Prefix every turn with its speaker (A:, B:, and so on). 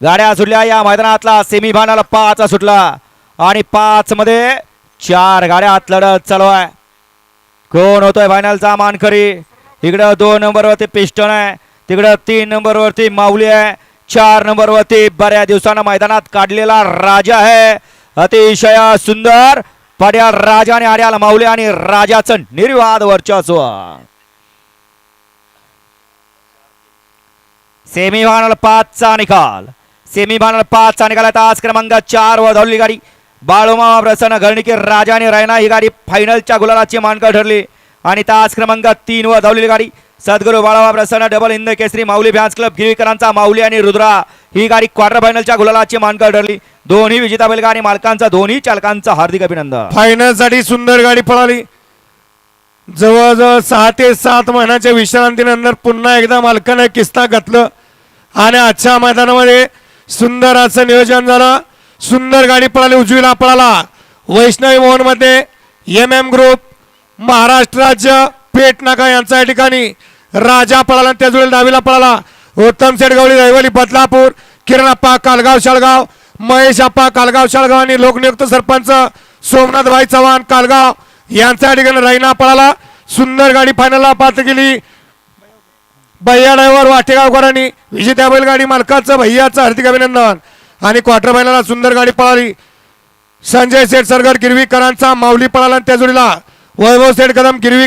A: गाड्या सुटल्या या मैदानातला सेमी फायनल पाच सुटला. आणि पाच मध्ये चार गाड्या आत लढत चालू आहे कोण होतोय फायनलचा मानकरी? इकडं दोन नंबरवरती पिस्टन आहे. तिकडं तीन नंबरवरती माऊली आहे. चार नंबरवरती बऱ्या दिवसानं मैदानात काढलेला राजा आहे. अतिशय सुंदर. पड्याल राजाने आड्याल माऊली आणि राजाचं निर्वाद वर्चस्व. सेमीफायनल पाचचा निकाल. सेमीफायनल पाचचा निकाल आता तास क्रमांक चार वर धावली गाडी. बाळूमा प्रसन्न घरणिके राजा आणि रायना ही गाडी फायनलच्या गुलालाची मानकर ठरली. आणि तास क्रमांक तीन वर धावलेली गाडी. सद्गुरू बाळाबा प्रसन्न double Hind Kesari Mauli fans club गिरीकरांचा Mauli आणि रुद्रा ही गाडी क्वार्टर फायनलच्या गुलालाची मानकर ठरली. दोन्ही विजेता बैलगाडी मालकांचा दोन्ही चालकांचा हार्दिक अभिनंदन.
B: फायनलसाठी सुंदर गाडी पळाली. जवळजवळ सहा ते सात महिन्याच्या विश्रांतीनंतर पुन्हा एकदा मालकाने किस्ता घातलं. आणि आजच्या मैदानामध्ये सुंदर असं नियोजन झालं. सुंदर गाडी पळाली उजवीला पळाला. वैष्णवी भवनमध्ये एम एम ग्रुप महाराष्ट्र राज्य पेट नाका यांचा या ठिकाणी. राजा पळाला त्या जुळेल डावीला पळाला. उत्तम शेडगावली रहिवाली बदलापूर किरणाप्पा कालगाव शाळगाव महेश आप्पा कालगाव शाळगाव आणि लोकनियुक्त सरपंच सोमनाथ भाई चव्हाण कालगाव यांचा या ठिकाणी रैना पळाला. सुंदर गाडी फायनलला पात्र गेली भैया ड्रायव्हर वाटेगावकरांनी विजेत्या बैलगाडी मालकाचं भैयाचं हार्दिक अभिनंदन. आणि क्वार्टर फायनलला सुंदर गाडी पळाली. संजय सेठ सरगर गिरवीकरांचा माऊली पळाला आणि त्या जोडीला. वैभव सेठ कदम गिरवी